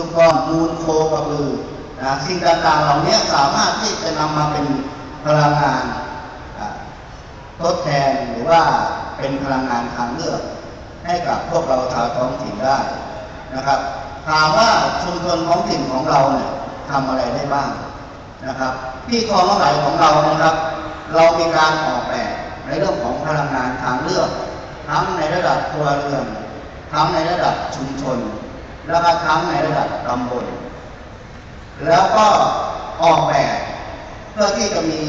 สุกรมูลโคกระบือนะสิ่งต่างๆเหล่านี้สามารถที่จะนำมาเป็นพลังงานทดแทนหรือว่าเป็นพลังงานทางเลือกให้กับพวกเราชาวท้องถิ่นได้นะครับถามว่าชุมชนท้องถิ่นของเราเนี่ยทำอะไรได้บ้างนะครับที่คลองน้ำไหลของเรานะครับ เรามีการออกแบบในเรื่องของพลังงานทางเลือก ทั้งในระดับครัวเรือนทั้งในระดับชุมชน แล้วก็ทั้งในระดับตำบล แล้วก็ออกแบบเพื่อที่จะมี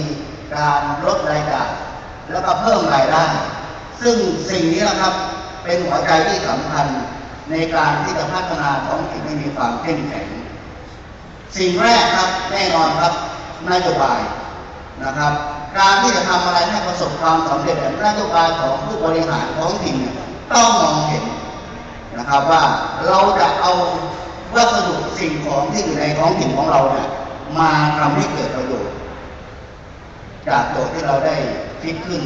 การลดรายจ่ายแล้วก็เพิ่มรายได้ ซึ่งสิ่งนี้นะครับเป็นหัวใจที่สำคัญในการที่จะพัฒนาท้องถิ่นให้มีความเข้มแข็ง สิ่งแรกครับแน่นอนครับนโยบายนะครับ การที่จะทำอะไรให้ประสบความสำเร็จแบบนโยบายของผู้บริหารท้องถิ่นเนี่ต้องมองเห็น นะครับว่าเราจะเอาวัสดุสิ่งของที่อยู่ในท้องถิ่นของเราเนี่ยมาทำให้เกิดประโยชน์ จากโจทย์ที่เราได้คิดขึ้น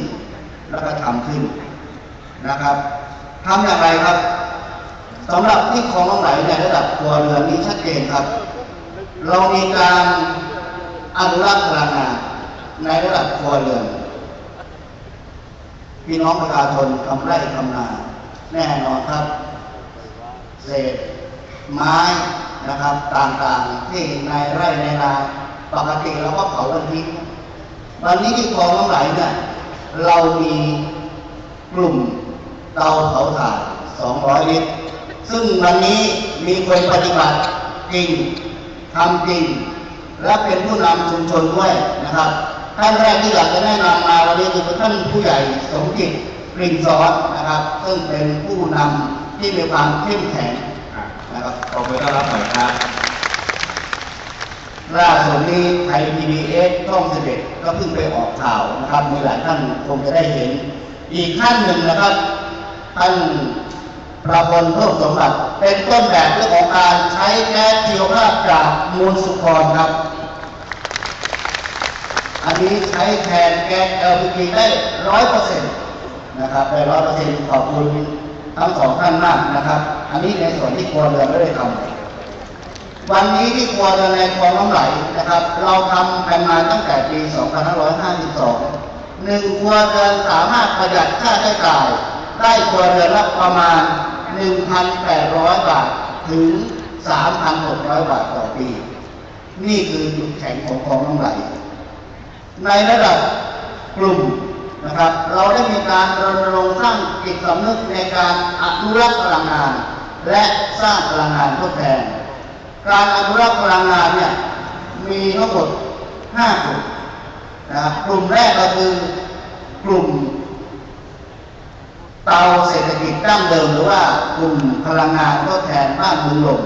แล้วก็ทำขึ้นนะครับทำอย่างไรครับสำหรับที่คลองน้องไหลในระดับครัวเรือนนี้ชัดเจนครับ เรามีการอนุรักษ์พลังงานในระดับครัวเรือนพี่น้องประชาชนทำไร่ทำนาแน่นอนครับ เศษไม้นะครับ ต่างๆ ที่ในไร่ในนาปกติเราก็เผากันทิ้งวันนี้ที่คลองน้ำไหลเนี่ยเรามีกลุ่มเตาเผาถ่าน 200 ลิตร ซึ่งวันนี้มีคนปฏิบัติจริงทำจริง และเป็นผู้นำชุมชนด้วยนะครับ ท่านแรกที่อยากจะแนะนำมาวันนี้คือท่านผู้ใหญ่สมจิตกลิ่นซอสนะครับ ซึ่งเป็นผู้นำ ที่มีความเข้มแข็งอะนะครับขอบคุณต้อนรับหน่อยครับล่าสุดนี้ไทยพีบีเอสช่องสิบเอ็ดก็เพิ่งไปออกข่าวนะครับ มีหลายท่านคงจะได้เห็น อีกท่านหนึ่งนะครับท่านประพลเพิ่มสมบัติ เป็นต้นแบบเรื่องของการใช้แก๊สชีวภาพจากมูลสุกรครับ อันนี้ใช้แทนแก๊ส LPG ได้ร้อยเปอร์เซ็นต์นะครับได้ร้อยเปอร์เซ็นต์ขอบคุณ ทั้งสองท่านมากนะครับ อันนี้ในส่วนที่ครัวเรือนไม่ได้ทำวันนี้ที่ครัวเรือนในคลองน้ำไหลนะครับ เราทำกันมาตั้งแต่ปี 2552หนึ่งครัวเรือนสามารถประหยัดค่าใช้จ่าย ได้ครัวเรือนละประมาณ 1,800 บาทถึง 3,600 บาทต่อปี นี่คือจุดแข็งของคลองน้ำไหล ในระดับกลุ่ม นะครับ เราได้มีการรณรงค์สร้างจิตสำนึกในการอนุรักษ์พลังงาน และสร้างพลังงานทดแทน การอนุรักษ์พลังงานเนี่ยมีทั้งหมด5กลุ่มนะครับกลุ่มแรกก็คือกลุ่มเตาเศรษฐกิจดั้งเดิมหรือว่ากลุ่มพลังงานทดแทนบ้านเมืองลม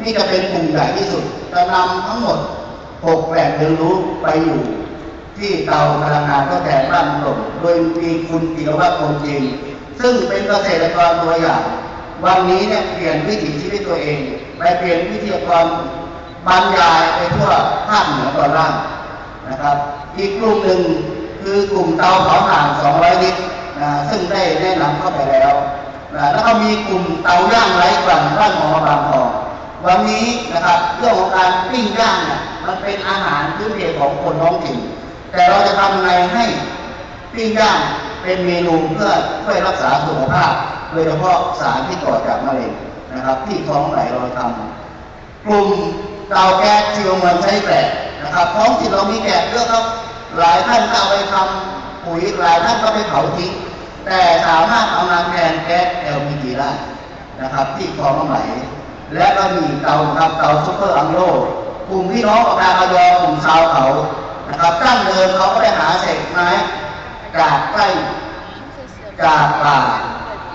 นี่จะเป็นกลุ่มใหญ่ที่สุดจะนำทั้งหมด6แหล่งเรียนรู้ไปอยู่ ที่เตาพลังงานทดแทนบ้านเมืองลมโดยมีคุณจิรวัตรคงจริง ซึ่งเป็นเกษตรกรตัวอย่าง วันนี้เนี่ยเปลี่ยนวิถีชีวิตตัวเองไปเปลี่ยนวิทยากรบรรยายไปทั่วภาคเหนือตอนล่างนะครับ อีกกลุ่มหนึ่งคือกลุ่มเตาเผาถ่าน 200 ลิตรนะซึ่งได้แนะนำเข้าไปแล้วนะแล้วก็มีกลุ่มเตาย่างไร้กลั่นบ้านหมอบางทองวันนี้นะครับเรื่องของการปิ้งย่างเนี่ยมันเป็นอาหารพื้นเพของคนท้องถิ่น แต่เราจะทำไงให้ปิ้งย่างเป็นเมนูเพื่อช่วยรักษาสุขภาพ โดยเฉพาะสารที่ก่อจากมะเร็งนะครับ ที่ท้องไหลเราทำกลุ่มเตาแก๊สชีวมวลใช้แกะนะครับท้องที่นเรามีแกะเยอะครับ หลายท่านก็เอาไปทำปุ๋ยหลายท่านก็ไปเผาทิ้งแต่สามารถเอามาแทนแก๊ส LPG ได้นะครับ ที่คลองน้ำไหล และก็มีเตาครับเตาซุปเปอร์อังโลกลุ่มพี่น้องปากายอกมาวเขานะครับตั้งเดิมเขาก็ไปหาเศษไม้ จากใกล้จากป่า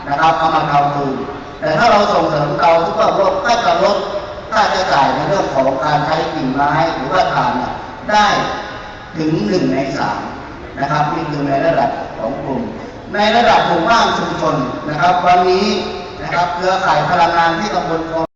นะครับเอามาทำฟืนแต่ถ้าเราส่งเสริมเตาทุกระบบก็จะลดค่าใช้จ่ายในเรื่องของการใช้กิ่งไม้หรือว่าถ่านได้ถึงหนึ่งในสามนะครับนี่คือในระดับของกลุ่ม ในระดับหมู่บ้านชุมชนนะครับ วันนี้นะครับเครือข่ายพลังงานที่ตำบลคลอ